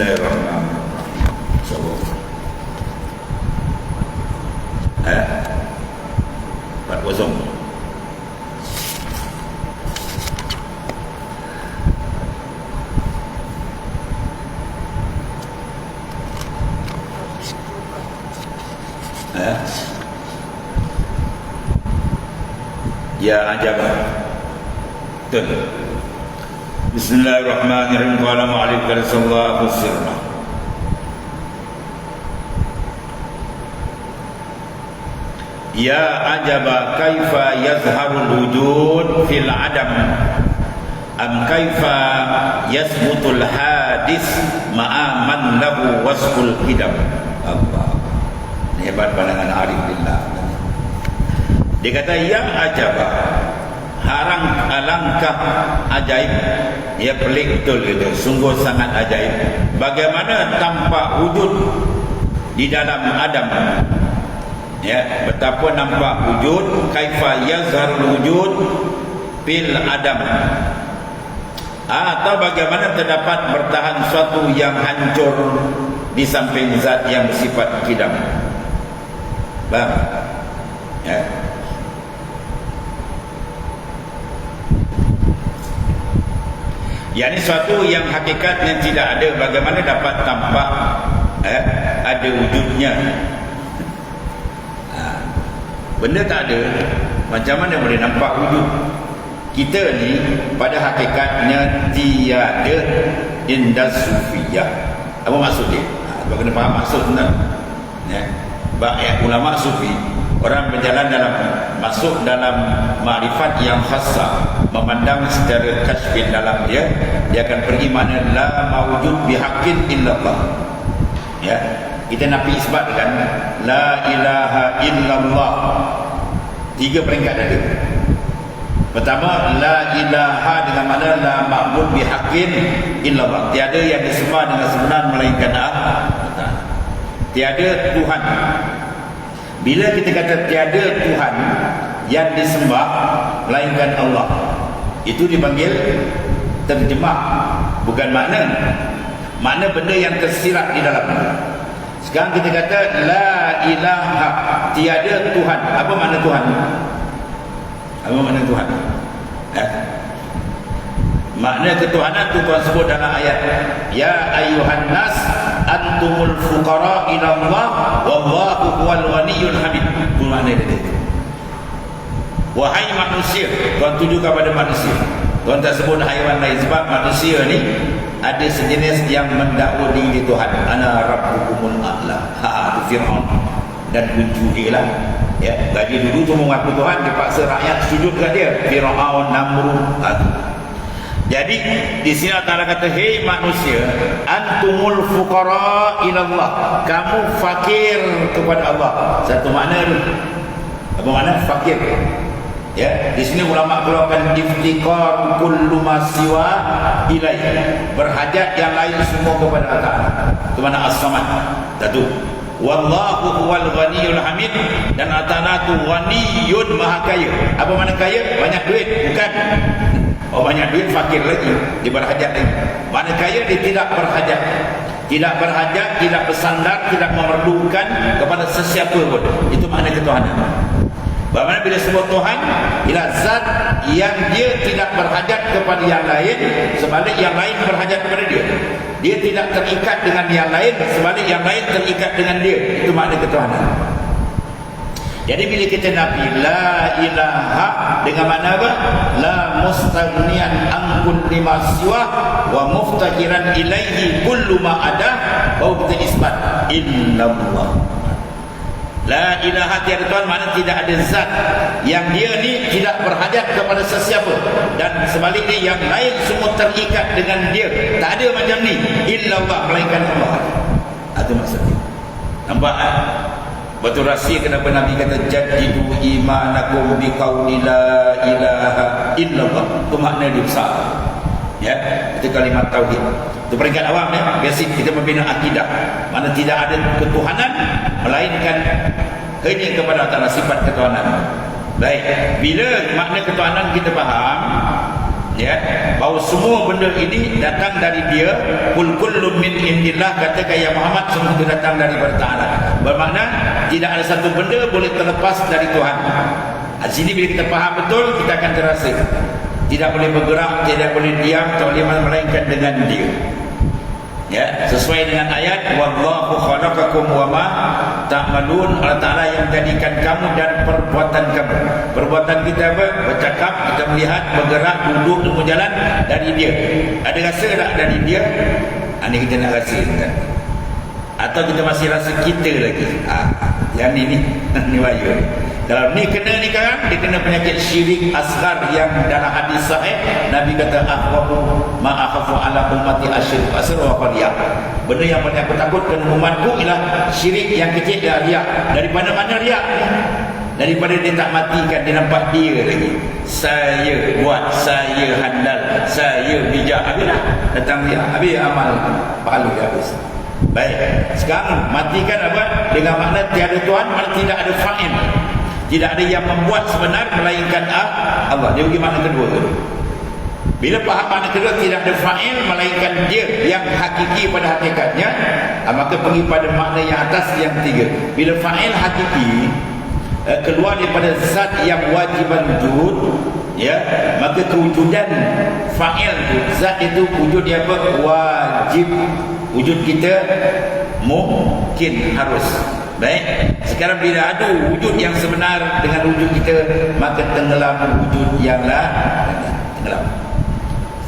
Bismillahirrahmanirrahim. Coba. Eh? Empat kosong. Eh? Ya ajabah. Betul. Bismillahirrahmanirrahim. Qala mu'alif kala sallallahu. Ya ajaba kaifa yazharul wujud fil adam am kaifa yasbutul hadis ma'a man lahu wasful hidam Allah hebat pandangan arif dia kata yang ajaba harang alangkah ajaib. Ia pelik betul gitu. Sungguh sangat ajaib. Bagaimana tampak wujud di dalam Adam? Ya betapa nampak wujud kaifa yazharul wujud fil Adam. Atau bagaimana terdapat bertahan suatu yang hancur di samping zat yang bersifat kidam. Faham? Ya. Yang ini suatu yang hakikatnya tidak ada bagaimana dapat tampak eh, ada wujudnya. Ha. Benda tak ada, macam mana boleh nampak wujud? Kita ni pada hakikatnya tiada indah sufiyah. Apa maksud dia? Ha, kena faham maksud sebenarnya. Ya. Banyak ulama sufi orang berjalan dalam masuk dalam makrifat yang khasa memandang secara kasfin dalam dia dia akan pergi mana la mawujud bihaqqin illallah. Ya kita nak isbatkan la ilaha illallah. Tiga peringkat ada. Pertama la ilaha dengan mana? La ma'bud bihaqqin illallah. Tiada yang disembah dengan sebenar melainkan Allah tiada Tuhan bila kita kata tiada Tuhan yang disembah melainkan Allah. Itu dipanggil terjemah. Bukan makna. Makna benda yang tersirat di dalam. Sekarang kita kata la ilaha tiada Tuhan. Apa makna Tuhan? Apa makna Tuhan? Eh? makna ketuhanan itu Tuhan sebut dalam ayat ya ayuhan nas antumul fuqara ila Allah wallahu huwal ghaniyyul hamid itu makna dia wahai manusia Tuhan tuju kepada manusia. Tuhan tak sebut haiwan lain sebab manusia ni ada sejenis yang mendakwa diri Tuhan. Ana rabbukumul a'la. Ha tu fir'aun. Dan lah ya. Gaji dulu tu mengaku Tuhan dipaksa rakyat sujud kat dia. Fir'aun namrud ha, jadi di sini Allah kata hei manusia antumul fuqara ila Allah. Kamu fakir kepada Allah. Satu makna tu. Apa makna fakir? Ya, di sini ulama keluarkan iftikar kullu ma siwa ilaihi. Berhajat yang lain semua kepada Allah. Itu mana as-samad. Satu. Wallahu huwal ghaniyul hamid dan atana tu ghaniyun maha kaya. Apa makna kaya? Banyak duit, bukan? Oh banyak duit fakir lagi. Dia berhajat lagi. Mana kaya dia tidak berhajat. Tidak berhajat, tidak bersandar Tidak memerlukan kepada sesiapa pun. Itu makna ketuhanan. Bagaimana bila sebut Tuhan? Ialah zat yang dia tidak berhajat kepada yang lain Sebalik yang lain berhajat kepada dia. Dia tidak terikat dengan yang lain Sebalik yang lain terikat dengan dia. Itu makna ketuhanan jadi bila kita nabi la ilaha dengan mana apa? La mustaghniyan an kulli ma siwa wa muftakiran ilaihi kullu ma ada. Baru kita isbat illallah. La ilaha tiada Tuhan mana tidak ada zat yang dia ni tidak berhajat kepada sesiapa dan sebaliknya yang lain semua terikat dengan dia. Tak ada macam ni illallah melainkan Allah. Itu maksudnya. Nampak tak? Betul rahsia kenapa Nabi kata jadidu imanakum biqauli la ilaha illallah. Itu makna dia besar. Ya, itu kalimat tauhid. Itu peringkat awam ya. Biasa kita membina akidah. Mana tidak ada ketuhanan melainkan hanya kepada Allah sifat ketuhanan. Baik, bila makna ketuhanan kita faham, ya bahawa semua benda ini datang dari dia kul kullu min indillah kata ya Muhammad semua itu datang dari Taala. Bermakna tidak ada satu benda boleh terlepas dari Tuhan. Di sini bila kita faham betul kita akan terasa. Tidak boleh bergerak tidak boleh diam tak boleh melainkan dengan dia ya sesuai dengan ayat wallahu khalaqakum wama ta'malun. Allah Taala yang menjadikan kamu dan perbuatan kamu. Perbuatan kita apa? Bercakap kita melihat bergerak duduk dan berjalan dari dia. Ada rasa tak dari dia? Ini kita nak rasa kan atau kita masih rasa kita lagi? Ha, yang ni ni. Ni wayu kalau ni kena ni kan dia kena penyakit syirik asgar yang dalam hadis sahih Nabi kata akhwafu ma akhafu ala ummati asyrik asr wa qariya benda yang paling aku takutkan umatku ialah syirik yang kecil dan riak. Daripada mana riak? Daripada dia tak matikan dia nampak dia lagi. Saya buat saya handal saya bijak. Habis dah datang dia habis amal pahala dia habis. Baik sekarang matikan apa? Dengan makna tiada Tuhan malah tidak ada fa'in tidak ada yang membuat sebenar melainkan Allah. Dia bagi makna kedua tu. Bila faham makna kedua tidak ada fa'il melainkan dia yang hakiki pada hakikatnya, ah, maka pergi pada makna yang atas yang tiga. Bila fa'il hakiki eh, keluar daripada zat yang wajiban wujud, ya, maka kewujudan fa'il tu, zat itu wujud dia apa? Wajib. Wujud kita mungkin harus Baik, sekarang bila ada wujud yang sebenar dengan wujud kita, maka tenggelam wujud yang lah tenggelam.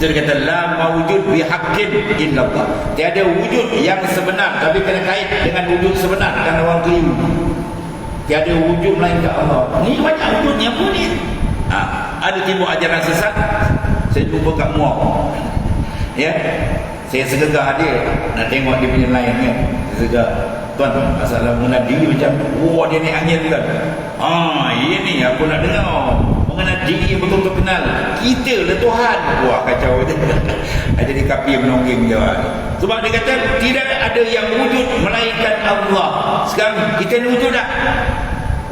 Jadi kata la mawujud bihaqqin illallah. Tiada wujud yang sebenar tapi kena kait dengan wujud sebenar kan orang keliru. Tiada wujud lain ke Allah. Ni banyak wujudnya pun ni. Ha, ada timbul ajaran sesat. Saya jumpa kat muak. Ya. Saya segegar dia nak tengok dia punya lain kan. Tuan masalah diri macam wah dia naik angin kan ah ini aku nak dengar. Mengenal diri betul-betul kenal. Kita lah Tuhan. Wah kacau jadi kapi menongging dia sebab dia kata tidak ada yang wujud melainkan Allah. Sekarang kita ni wujud tak?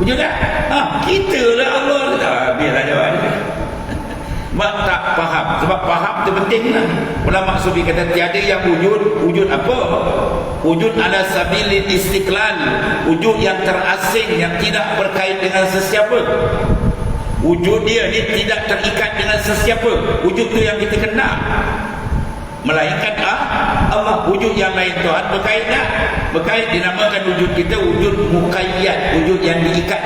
Wujud tak? Ha, kita lah Allah. Ah, biarlah jawab Mak tak faham. Sebab faham itu penting lah. Ulama sufi kata Tiada yang wujud Wujud apa? Wujud ala sabilin istiqlal. Wujud yang terasing Yang tidak berkait dengan sesiapa. Wujud dia ni tidak terikat dengan sesiapa. Wujud tu yang kita kenal. Melainkan ah, Allah wujud yang lain Tuhan berkait tak? Berkait dinamakan wujud kita wujud mukayyad Wujud yang diikat.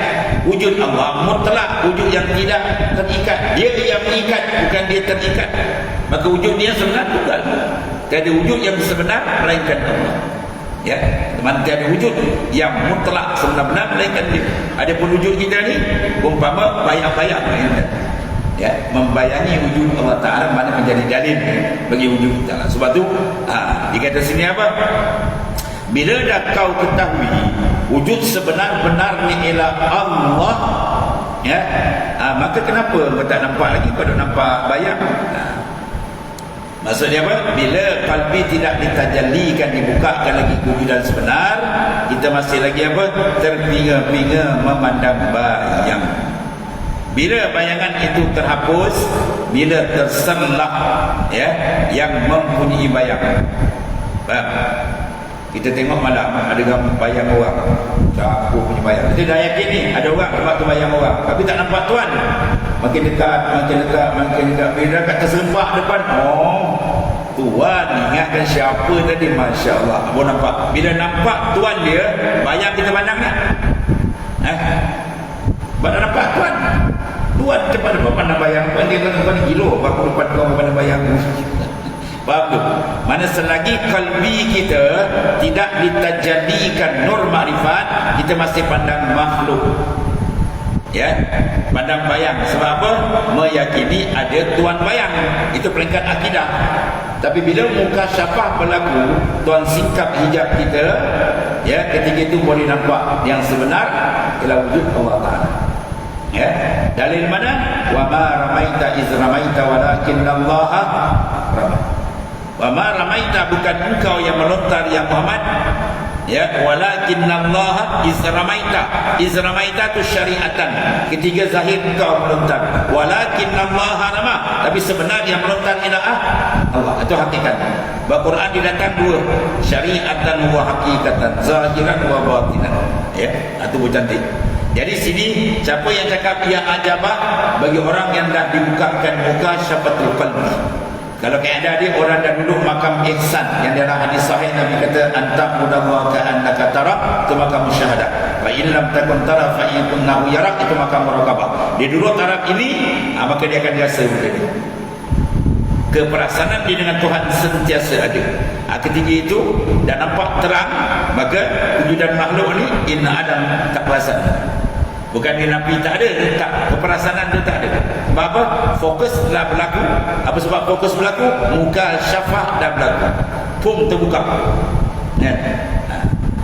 Wujud Allah mutlak Wujud yang tidak terikat. Dia yang mengikat bukan dia terikat. Maka wujud dia sebenar bukan Tiada wujud yang sebenar melainkan Allah. Ya, teman tiada wujud yang mutlak sebenar-benar melainkan dia. Ada pun wujud kita ni umpama bayang-bayang ya membayangi wujud Allah Taala mana menjadi dalil bagi wujud lah. sebab tu ha, dikata sini apa? Bila dah kau ketahui wujud sebenar-benar ni ialah Allah ya ha, maka kenapa kau tak nampak lagi? Kau dah nampak bayang. Ha. maksudnya apa? Bila kalbi tidak ditajalikan dibukakan lagi kewujudan sebenar kita masih lagi apa? Terpinga-pinga memandang bayang bila bayangan itu terhapus, bila terserlah ya yang mempunyai bayang. Faham? Kita tengok malam ada gambar bayang orang. Siapa punya bayang? Kita dah yakin ni ada orang sebab tu bayang orang. Tapi tak nampak tuan. Makin dekat, makin dekat, makin dekat. Bila kat terserempak depan, oh Tuan ingatkan siapa tadi Masya Allah Abu nampak Bila nampak tuan dia Bayang kita pandang tak? Eh? Badan nampak tuan Cepat depan pandang bayang Tuan dia kata tuan gilo Bapak depan tuan pandang bayang Faham tu? Mana selagi kalbi kita Tidak ditajadikan nur ma'rifat Kita masih pandang makhluk. Ya? Pandang bayang. Sebab apa? Meyakini ada tuan bayang. Itu peringkat akidah. Tapi bila muka syafah berlaku Tuan sikap hijab kita Ya Ketika itu boleh nampak Yang sebenar Ialah wujud Allah Ta'ala Ya. Dalil mana? Wa ma ramaita iz ramaita walakin Allah ramai. Wa ma ramaita bukan engkau yang melontar ya Muhammad. Ya, walakin Allah iz ramaita. Iz ramaita tu syariatan. Ketiga zahir engkau melontar. Walakin Allah rama. tapi sebenarnya yang melontar ilaah Allah itu hakikat bahawa Quran didatang dua syariatan wa hakikatan zahiran wa batinan ya itu pun cantik jadi sini siapa yang cakap ia ajabah bagi orang yang dah dibukakan muka syafatul qalbi kalau keadaan dia orang dah duduk makam ihsan yang dalam hadis sahih Nabi kata anta mudallaha ka annaka tara itu makam musyahadah. Fa in lam takun tara fa innahu yarak itu makam muraqabah. Dia duduk taraf ini ha, maka dia akan rasa ni. Keperasaan dia dengan Tuhan sentiasa ada. Ha, ketika itu dah nampak terang maka wujudan makhluk ni inna adam tak perasan. Bukan dia Nabi tak ada, tak keperasaan dia tak ada. Sebab apa? Fokus telah berlaku. Apa sebab fokus berlaku? Muka syafah dah berlaku. Pum terbuka. Ha.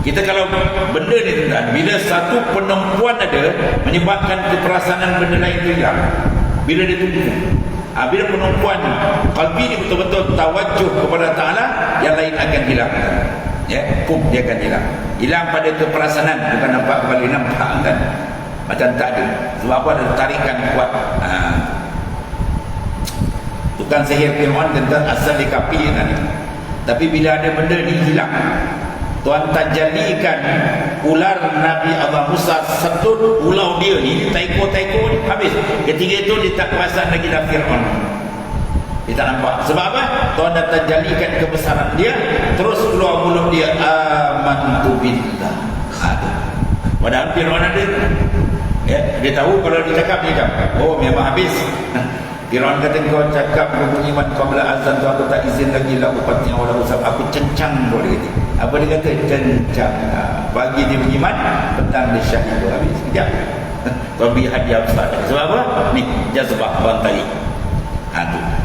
Kita kalau benda ni tuan bila satu penumpuan ada menyebabkan keperasaan benda lain itu hilang. Bila dia tumpu. Ha, bila penumpuan kalbi ni betul-betul tawajuh kepada Ta'ala yang lain akan hilang. Ya, pum dia akan hilang. Hilang pada keperasaan bukan nampak kembali nampak kan macam tak ada sebab apa ada tarikan kuat ha. tukang sihir Firman tentang asal di kapi tadi tapi bila ada benda ni hilang Tuhan tak jadikan ular Nabi Allah Musa setut ulau dia ni taiko-taiko ni habis. Ketika itu dia tak perasan lagi dah Firman dia tak nampak. Sebab apa? Tuhan dah terjadikan kebesaran dia terus keluar mulut dia amantu billah. Ada. Padahal Firman ada. Ya, dia tahu kalau dia cakap dia cakap. Oh, memang habis. Firaun kata kau cakap berbunyi man kau bila azan tu aku tak izin lagi lah upatnya orang usap. Aku cencang dia kata. Apa dia kata? Cencang. Pagi dia beriman, petang dia syahid habis. Sekejap. Kau beri hadiah besar. Sebab apa? Ni, jazbah bantai.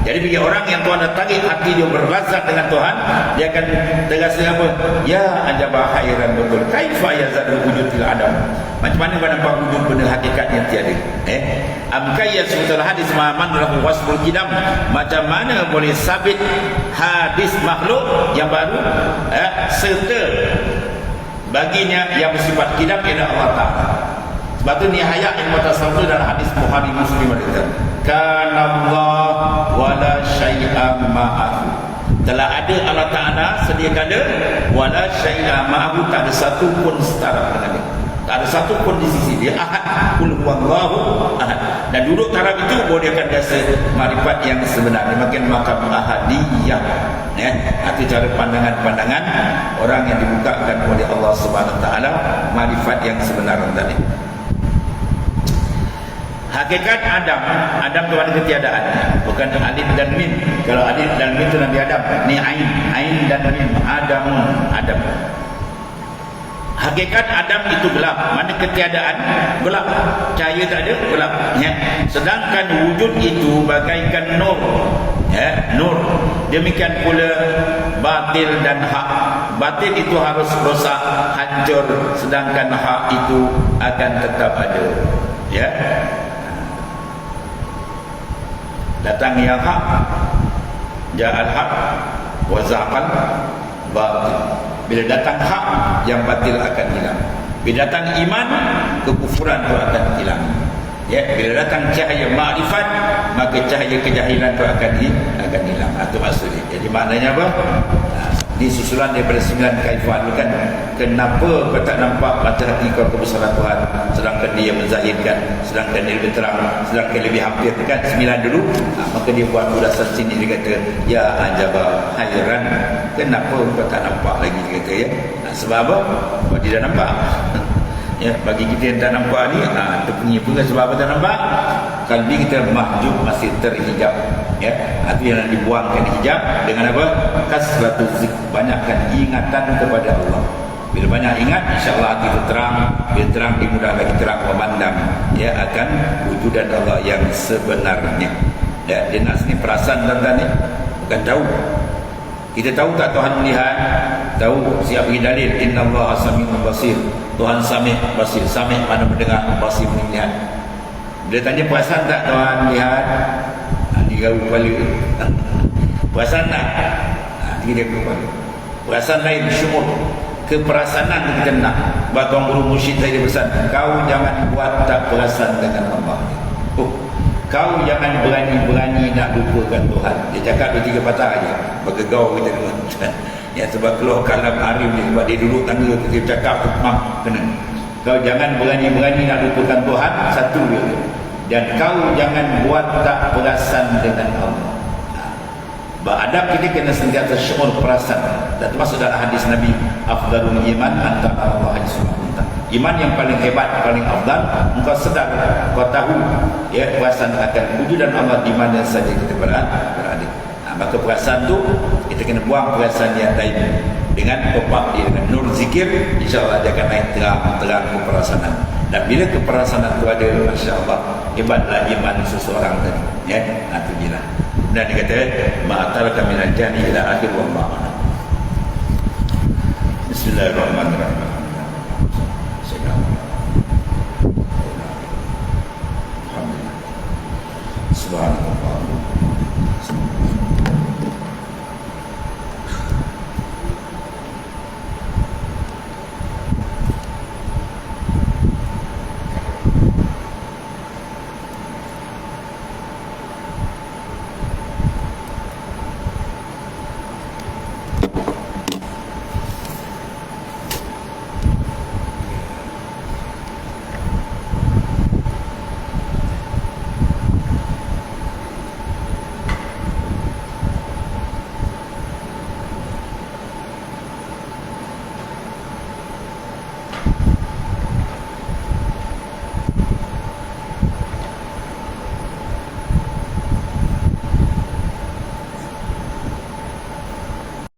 Jadi bagi orang yang Tuhan dah tarik hati dia berlazat dengan Tuhan, dia akan terasa apa? Ya ajabah khairan betul. Kaifa yazadu wujud fil adam. Macam mana kau nampak wujud benda hakikat yang tiada? Eh? Amkaya sudah hadis man lahu wasful kidam. Macam mana boleh sabit hadis makhluk yang baru eh? serta baginya yang bersifat kidam ialah Allah Ta'ala. Sebab tu ni ayat yang mutasawwir dalam hadis Bukhari Muslim ada kana Allah wala syai'a ma'ahu. Telah ada Allah Ta'ala sedia kala wala syai'a ma'ahu. Tak ada satu pun setara dengan dia. Tak ada satu pun di sisi dia. Ahad. Kul huwallahu ahad. Dan duduk taraf itu baru dia akan rasa marifat yang sebenar dia makin makam ahadiyah. Ya. Itu cara pandangan-pandangan orang yang dibukakan oleh Allah Subhanahu Taala marifat yang sebenar tadi Hakikat Adam, Adam tu ada ketiadaan. Bukan alif dan mim. Kalau alif dan mim itu Nabi Adam. Ni ain, ain dan mim. Adam, Adam. Hakikat Adam itu gelap. Mana ketiadaan? Gelap. Cahaya tak ada, gelap. Ya. Sedangkan wujud itu bagaikan nur. Ya, nur. Demikian pula batil dan hak. Batil itu harus rosak, hancur. Sedangkan hak itu akan tetap ada. Ya datang yang hak. Ja'al hak wa zaqal batil. Bila datang hak yang batil akan hilang. Bila datang iman kekufuran itu akan hilang. Ya bila datang cahaya makrifat maka cahaya kejahilan itu akan akan hilang. Itu maksudnya. Jadi maknanya apa ini susulan daripada sembilan kaifan kan kenapa kau tak nampak mata hati kau kebesaran Tuhan? Sedangkan dia menzahirkan sedangkan dia lebih terang sedangkan lebih hampir. Kan sembilan dulu ha, maka dia buat ulasan sini dia kata ya ajaba hairan kenapa kau tak nampak lagi dia kata ya? Ha, sebab apa? Dia dah nampak. Ya bagi kita yang tak nampak ni ha, terpunya pun sebab apa tak nampak kalbi kita mahjub masih terhijab ya. Itu yang dibuangkan hijab dengan apa? Kasratu zik. Banyakkan ingatan kepada Allah. Bila banyak ingat insyaallah hati itu terang. Bila terang dimudah lagi terang memandang ya akan wujudan Allah yang sebenarnya. Ya dia nak sini perasaan dan ni. Bukan tahu. Kita tahu tak Tuhan melihat? Tahu siap bagi dalil. Inna Allah sami'un basir. Tuhan sami' basir. Sami' mana mendengar basir melihat dia tanya perasaan tak Tuhan lihat tiga kepala perasaan tak ha, tiga kepala perasaan lain syumur keperasaan kita nak Tuan Guru Musyid saya pesan kau jangan buat tak perasan dengan Allah oh, Kau jangan berani-berani nak lupakan Tuhan. Dia cakap dua tiga patah aja. Bergegau kita dulu. ya sebab keluar kalam Arif ni sebab dia duduk tangga tu dia cakap tu kena. Kau jangan berani-berani nak lupakan Tuhan satu dia. Dan kau jangan buat tak perasan dengan Allah. Beradab kita kena sentiasa syukur perasan. Dan termasuk dalam hadis Nabi, afdalul iman antara Allah ta'ala. Iman yang paling hebat, paling afdal, engkau sedar, kau tahu ya perasaan akan wujudan Allah di mana saja kita berada. Nah, maka perasaan tu kita kena buang perasaan yang lain dengan topak dia dengan nur zikir, insya-Allah dia akan naik terang-terang ke perasaan. Dan bila keperasaan itu ada, masya-Allah, hebatlah iman seseorang tadi. Ya, itu dia. Dan dia kata, ma'atalaka minal jani ila akhir wa ma'ana. Bismillahirrahmanirrahim. Subhanallah.